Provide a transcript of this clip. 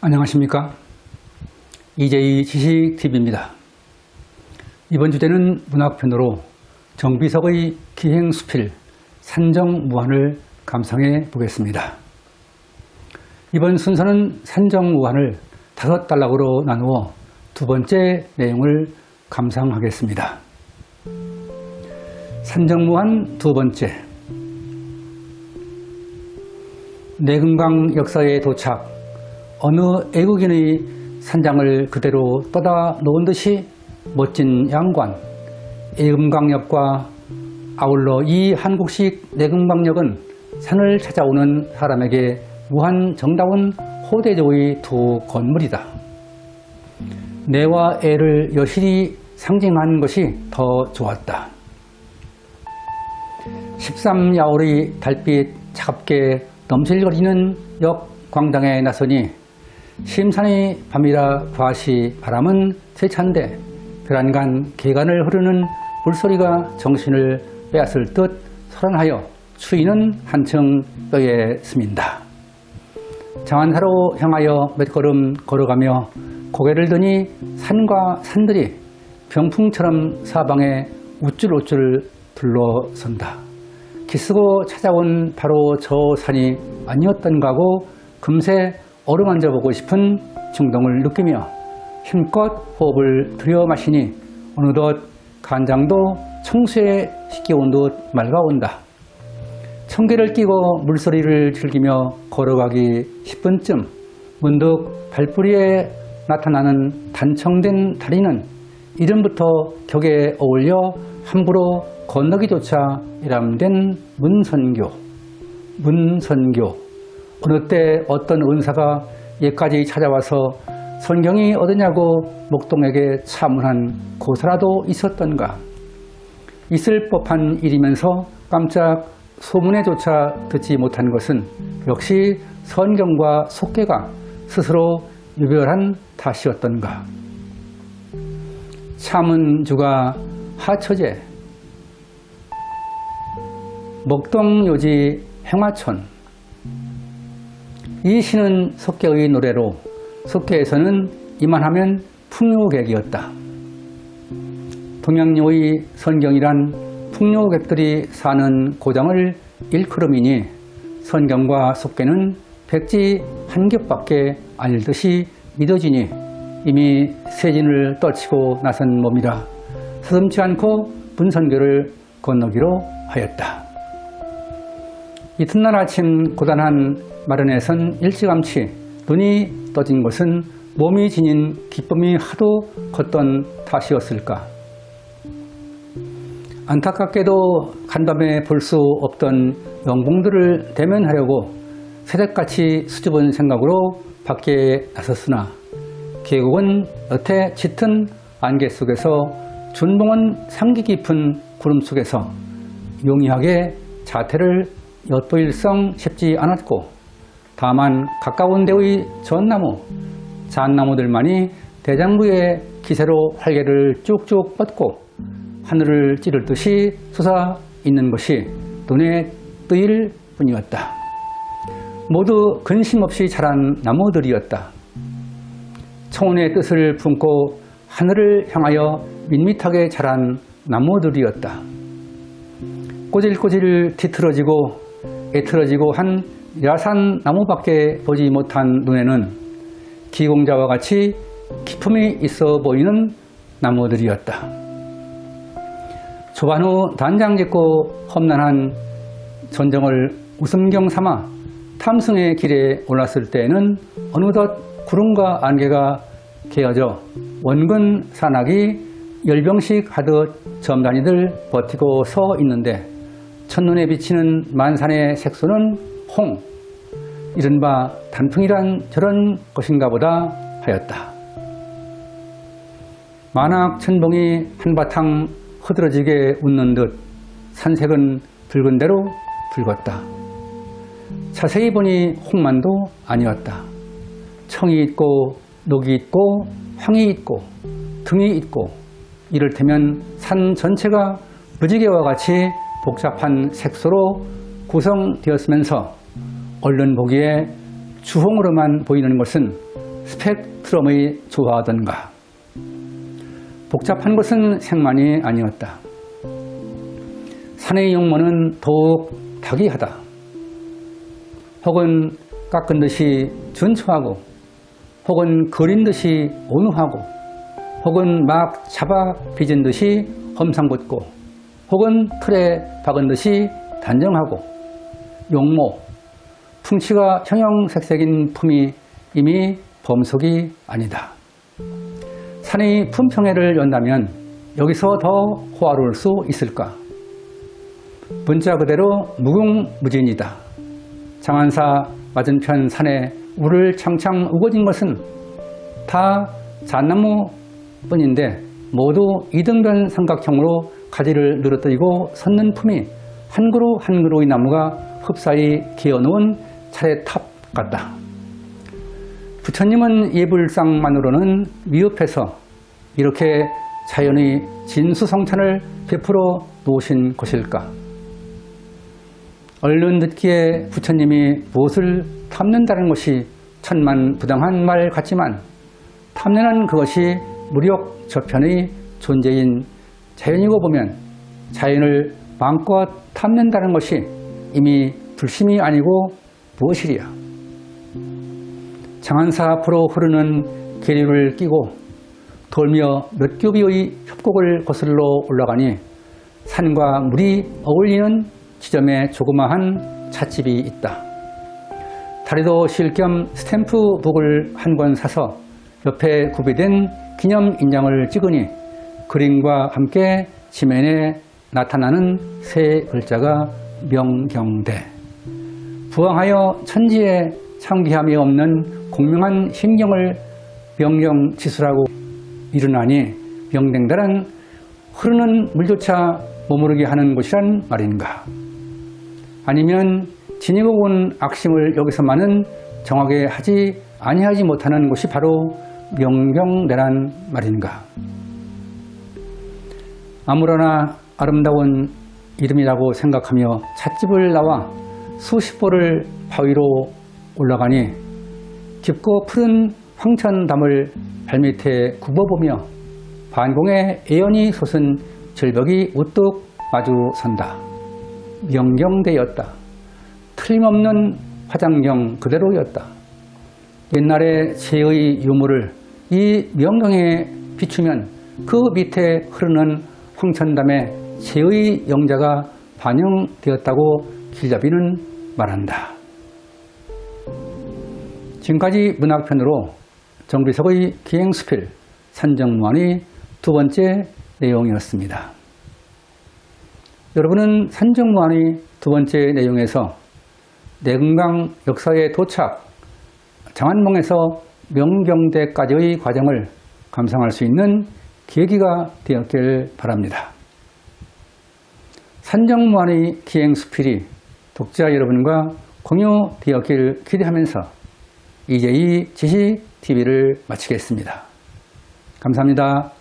안녕하십니까. 이재희 지식TV입니다. 이번 주제는 문학편으로 정비석의 기행수필 산정무한을 감상해 보겠습니다. 이번 순서는 산정무한을 다섯 단락으로 나누어 두 번째 내용을 감상하겠습니다. 산정무한 두 번째 내금강 역사에 도착 어느 애국인의 산장을 그대로 떠다 놓은 듯이 멋진 양관 애금강역과 아울러 이 한국식 내금강역은 산을 찾아오는 사람에게 무한 정다운 호대조의 두 건물이다. 내와 애를 여실히 상징한 것이 더 좋았다. 13야월의 달빛 차갑게 넘실거리는 역 광장에 나서니 심산의 밤이라 과시 바람은 세찬데 별안간 개간을 흐르는 물소리가 정신을 빼앗을 듯 설안하여 추위는 한층 떠했습니다. 장안사로 향하여 몇 걸음 걸어가며 고개를 드니 산과 산들이 병풍처럼 사방에 우쭐우쭐 둘러선다. 기쓰고 찾아온 바로 저 산이 아니었던가 하고 금세 어루만져 보고 싶은 충동을 느끼며 힘껏 호흡을 들여 마시니 어느덧 간장도 청수에 씻겨온 듯 맑아온다. 청개를 끼고 물소리를 즐기며 걸어가기 10분쯤 문득 발뿌리에 나타나는 단청된 다리는 이름부터 격에 어울려 함부로 건너기조차 일함된 문선교. 문선교. 어느 때 어떤 은사가 예까지 찾아와서 성경이 어디냐고 목동에게 차문한 고사라도 있었던가. 있을 법한 일이면서 깜짝 소문에조차 듣지 못한 것은 역시 선경과 속계가 스스로 유별한 탓이었던가. 참은 주가 하처제, 먹동요지 행화촌. 이 시는 석계의 노래로 석계에서는 이만하면 풍요객이었다. 동양요의 선경이란 풍요객들이 사는 고장을 일컬음이니 선경과 석계는 백지 한 겹밖에 아닐 듯이 믿어지니 이미 세진을 떨치고 나선 몸이라 서슴지 않고 분선교를 건너기로 하였다. 이튿날 아침 고단한 마련에선 일찌감치 눈이 떠진 것은 몸이 지닌 기쁨이 하도 컸던 탓이었을까. 안타깝게도 간밤에 볼 수 없던 영봉들을 대면하려고 새댁같이 수줍은 생각으로 밖에 나섰으나 계곡은 여태 짙은 안개 속에서 준봉은 상기 깊은 구름 속에서 용이하게 자태를 엿보일성 쉽지 않았고 다만 가까운 데의 전나무, 잣나무들만이 대장부의 기세로 활개를 쭉쭉 뻗고 하늘을 찌를 듯이 솟아 있는 것이 눈에 뜨일 뿐이었다. 모두 근심 없이 자란 나무들이었다. 청운의 뜻을 품고 하늘을 향하여 밋밋하게 자란 나무들이었다. 꼬질꼬질 뒤틀어지고 애틀어지고 한 야산 나무밖에 보지 못한 눈에는 기공자와 같이 기품이 있어 보이는 나무들이었다. 조반 후 단장 짓고 험난한 전정을 웃음경 삼아 탐승의 길에 올랐을 때에는 어느덧 구름과 안개가 개어져 원근 산악이 열병식 하듯 점단이들 버티고 서 있는데 첫눈에 비치는 만산의 색소는 홍, 이른바 단풍이란 저런 것인가 보다 하였다. 만악 천봉이 한바탕 흐드러지게 웃는 듯 산색은 붉은 대로 붉었다. 자세히 보니 홍만도 아니었다. 청이 있고 녹이 있고 황이 있고 등이 있고 이를테면 산 전체가 무지개와 같이 복잡한 색소로 구성되었으면서 얼른 보기에 주홍으로만 보이는 것은 스펙트럼의 조화던가. 복잡한 것은 색만이 아니었다. 산의 용모는 더욱 다기하다. 혹은 깎은 듯이 준초하고, 혹은 그린 듯이 온화하고, 혹은 막 잡아 빚은 듯이 험상궂고, 혹은 틀에 박은 듯이 단정하고, 용모, 풍치가 형형색색인 품이 이미 범속이 아니다. 산의 품평회를 연다면 여기서 더 호화로울 수 있을까? 문자 그대로 무궁무진이다. 장안사 맞은편 산에 우를 창창 우거진 것은 다 잣나무 뿐인데 모두 이등변 삼각형으로 가지를 늘어뜨리고 섰는 품이 한 그루 한 그루의 나무가 흡사히 기어놓은 차례 탑 같다. 부처님은 예불상만으로는 미흡해서 이렇게 자연의 진수성찬을 베풀어 놓으신 것일까? 얼른 듣기에 부처님이 무엇을 탐낸다는 것이 천만 부당한 말 같지만 탐내는 그것이 무력 저편의 존재인 자연이고 보면 자연을 마음껏 탐낸다는 것이 이미 불심이 아니고 무엇이랴. 장안사 앞으로 흐르는 계류를 끼고 돌며 몇 교비의 협곡을 거슬러 올라가니 산과 물이 어울리는 지점에 조그마한 찻집이 있다. 다리도 실겸 스탬프북을 한 권 사서 옆에 구비된 기념 인장을 찍으니 그림과 함께 지면에 나타나는 세 글자가 명경대. 부항하여 천지에 창비함이 없는 공명한 신경을 명경지수라고 이르나니 명댕달은 흐르는 물조차 머무르게 하는 곳이란 말인가? 아니면 지니고 온 악심을 여기서만은 정하게 하지 아니하지 못하는 곳이 바로 명경대란 말인가? 아무러나 아름다운 이름이라고 생각하며 찻집을 나와 수십 보를 바위로 올라가니 깊고 푸른 황천담을 발밑에 굽어보며 반공의 애연이 솟은 절벽이 우뚝 마주 선다. 명경대였다. 틀림없는 화장경 그대로였다. 옛날의 제의 유물을 이 명경에 비추면 그 밑에 흐르는 황천담의 제의 영자가 반영되었다고 길잡이는 말한다. 지금까지 문학편으로 정비석의 기행수필 산정무안의 두 번째 내용이었습니다. 여러분은 산정무안의 두 번째 내용에서 내금강 역사의 도착, 장안봉에서 명경대까지의 과정을 감상할 수 있는 계기가 되었길 바랍니다. 산정무안의 기행 수필이 독자 여러분과 공유되었길 기대하면서 이제 이 지식TV를 마치겠습니다. 감사합니다.